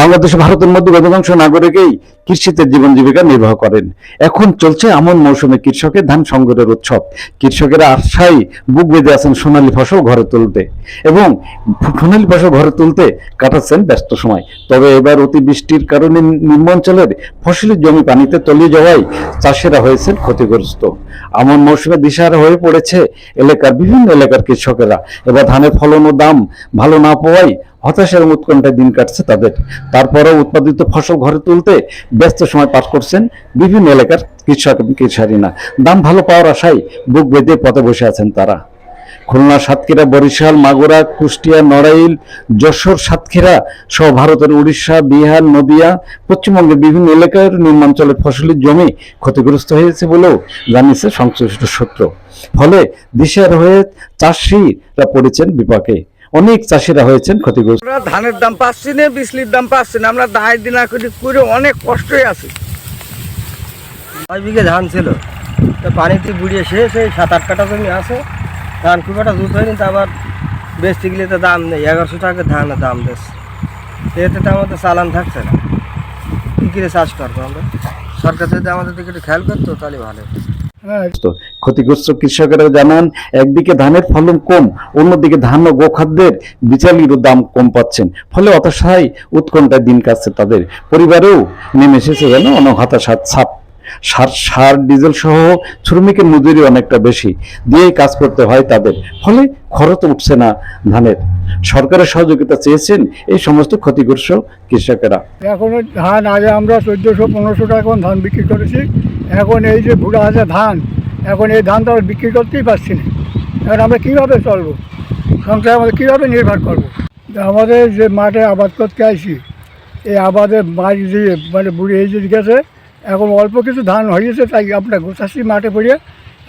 বাংলাদেশ ভারতের মধ্যে অধিকাংশ নাগরিকই কৃষিতে জীবন জীবিকা নির্বাহ করেন। এখন চলছে আমন মৌসুমে কৃষকের ধান সংগ্রহের উৎসব। কৃষকেরা আশায় বুক বেঁধে আছেন সোনালী ফসল ঘরে তুলতে এবং সোনালী ফসল ঘরে তুলতে কাটাচ্ছেন ব্যস্ত সময়। তবে এবার অতিবৃষ্টির কারণে নিম্ন অঞ্চলের ফসলের জমি পানিতে তলিয়ে যাওয়ায় চাষিরা হয়েছেন ক্ষতিগ্রস্ত। আমন মৌসুমে দিশাহারা হয়ে পড়েছে এলাকার বিভিন্ন এলাকার কৃষকেরা। এবার ধানের ফলন ও দাম ভালো না পাওয়ায় হতাশার উৎকণ্ঠায় দিন কাটছে তাদের। তারপরেও উৎপাদিত ফসল ঘরে তুলতে ব্যস্ত সময় পার করছেন বিভিন্ন এলাকার কৃষক এবং কৃষারীরা। দাম ভালো পাওয়ার আশায় বুক বেঁধে পথে বসে আছেন তারা। খুলনা সাতক্ষীরা, বরিশাল, মাগুরা, কুষ্টিয়া, নড়াইল, যশোর সাতক্ষীরা সহ ভারতের উড়িষ্যা, বিহার, নদিয়া, পশ্চিমবঙ্গের বিভিন্ন এলাকার নিম্নাঞ্চলের ফসলের জমি ক্ষতিগ্রস্ত হয়েছে বলেও জানিয়েছে সংশ্লিষ্ট সূত্র। ফলে দিশার হয়ে চাষিরা পড়েছেন বিপাকে। অনেক চাষিরা হয়েছেন ক্ষতিগ্রস্ত। আমরা ধানের দাম পাচ্ছি না বিজলির দাম পাচ্ছি না আমরা দায় দিনা করে করে অনেক কষ্টই আছি। ছয় বিঘে ধান ছিল তো পানিতে বুড়িয়ে শেষ এই সাত আট কাটা জমি আছে। ধান খুব একটা জুত হয়নি তো আবার বেচতে গেলে তো দাম নেই এগারোশো টাকা ধানের দাম দিচ্ছে এতে তো আমাদের চালান থাকছে না। কী করে চাষ করব আমরা? সরকার যদি আমাদের দিকে একটু খেয়াল করতো তাহলে ভালো ক্ষতিগ্রস্ত কৃষকেরা জানান একদিকে ধানের ফলন কম অন্যদিকে ধান ও গোখাদ্যের বিচালিরও দাম কম পাচ্ছেন। ফলে হতাশায় উৎকণ্ঠায় দিন কাটছে তাদের। পরিবারেও নেমে এসেছে যেন অনহতাশার ছাপ। সার সার ডিজেল সহ শ্রমিকের মজুরি অনেকটা বেশি। দিয়েই কাজ করতে হয় তাদের। ফলে খরচ উঠছে না ধানের। সরকারের সহযোগিতা চেয়েছেন এই সমস্ত ক্ষতিগ্রস্ত কৃষকেরা। এখন ধান আগে আমরা চোদ্দোশো পনেরোশো টাকা এখন ধান বিক্রি করেছি। এখন এই যে ভুড়া আছে ধান, এখন এই ধান তো আমরা বিক্রি করতেই পারছি না। এখন আমরা কীভাবে চলবো? সংসার আমাদের কীভাবে নির্ভর করব? আমাদের যে মাঠে আবাদ করতে আইছি, এই আবাদে মাছ দিয়ে মানে বুড়ি এই যে গেছে, এখন অল্প কিছু ধান হয়েছে, তাই আমরা গোছাচ্ছি মাঠে পড়িয়ে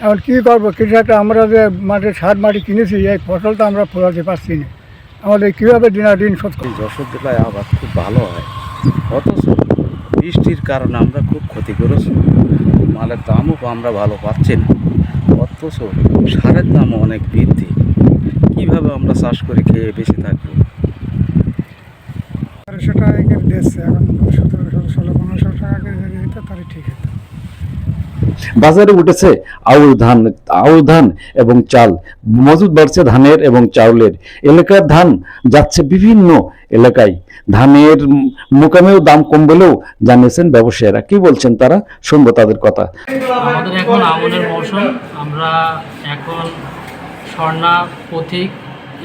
এখন কী করব? কৃষকরা আমরা যে মাঠে সার মাটি কিনেছি, এই ফসলটা আমরা ফলাতে পারছি না। আমাদের কীভাবে দিনাদিন শোধ করব? যশোর জেলায় আবাদ খুব ভালো হয়। অথচ বৃষ্টির কারণে আমরা খুব ক্ষতি করেছি মালের দামও আমরা ভালো পাচ্ছি না। অথচ সারের দামও অনেক বৃদ্ধি। কীভাবে আমরা চাষ করে খেয়ে বেঁচে থাকব? সেটা টাকা দিচ্ছে এখন সতেরোশো ষোলো পনেরোশো টাকা করে যদি তাহলে ঠিক হতো। বাজারে উঠেছে আউশ ধান আউশ ধান এবং চাল। মজুদ বাড়ছে ধানের এবং চাউলের। এলাকার ধান যাচ্ছে বিভিন্ন এলাকায়। ধানের মোকামেও দাম কম বলেও জানিয়েছেন ব্যবসায়ীরা। কি বলছেন তারা? শুনব তাদের কথা। আমাদের এখন আমনের মৌসুম। আমরা এখন স্বর্ণা, পথিক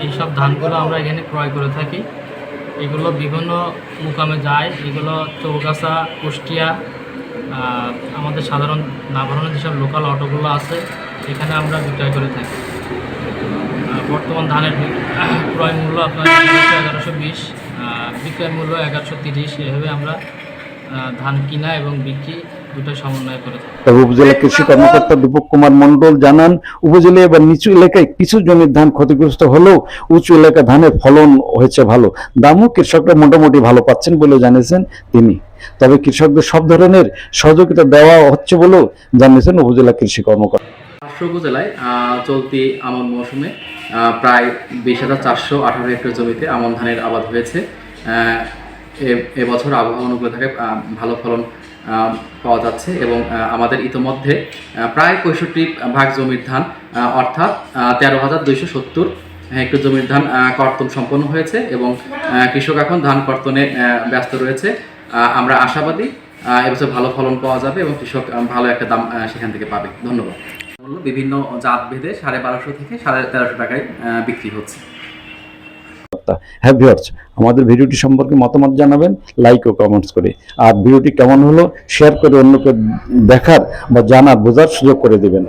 এইসব ধানগুলো আমরা এখানে ক্রয় করে থাকি। এগুলো বিভিন্ন মুকামে যায়। এগুলো চৌগাছা, কুষ্টিয়া আমাদের সাধারণ নাভারণের যেসব লোকাল অটোগুলো আছে, এখানে আমরা বিক্রয় করে থাকি। বর্তমান ধানের ক্রয় মূল্য আপনার এগারোশো বিশ বিক্রয় মূল্য এগারোশো তিরিশ। এভাবে আমরা ধান কিনা এবং বিক্রি দুটোই সমন্বয় করে তবে উপজেলা কৃষি কর্মকর্তা দীপক কুমার মন্ডল জানান, উপজেলা এবার নিচু এলাকায় কিছু জমির ধান ক্ষতিগ্রস্ত হলেও উঁচু এলাকা ধানের ফলন হয়েছে ভালো। দামও কৃষকরা মোটামুটি ভালো পাচ্ছেন বলে জানিয়েছেন তিনি। তবে কৃষকদের সব ধরনের সহযোগিতা দেওয়া হচ্ছে বলেও জানিয়েছেন উপজেলা কৃষি কর্মকর্তা। উপজেলায় চলতি আমন মৌসুমে প্রায় বিশ হাজার চারশো আঠারো হেক্টর জমিতে আমন ধানের আবাদ হয়েছে। এবছর আবহাওয়া অনুকূলে থাকে ভালো ফলন পাওয়া যাচ্ছে এবং আমাদের ইতোমধ্যে প্রায় পঁয়ষট্টি ভাগ জমির ধান অর্থাৎ তেরো হাজার দুইশো সত্তর হেক্টর জমির ধান কর্তন সম্পন্ন হয়েছে এবং কৃষক এখন ধান কর্তনে ব্যস্ত রয়েছে। আমরা আশাবাদী এবছর ভালো ফলন পাওয়া যাবে এবং কৃষক ভালো একটা দাম সেখান থেকে পাবে। ধন্যবাদ। মূল্য বিভিন্ন জাত ভেদে সাড়ে বারোশো থেকে সাড়ে তেরোশো টাকায় বিক্রি হচ্ছে। হ্যাঁ ভিউয়ার্স আমাদের ভিডিওটি সম্পর্কে মতামত জানাবেন লাইক ও কমেন্টস করে। আর ভিডিওটি কেমন হলো শেয়ার করে অন্যকে দেখার বা জানার বোঝার সুযোগ করে দেবেন।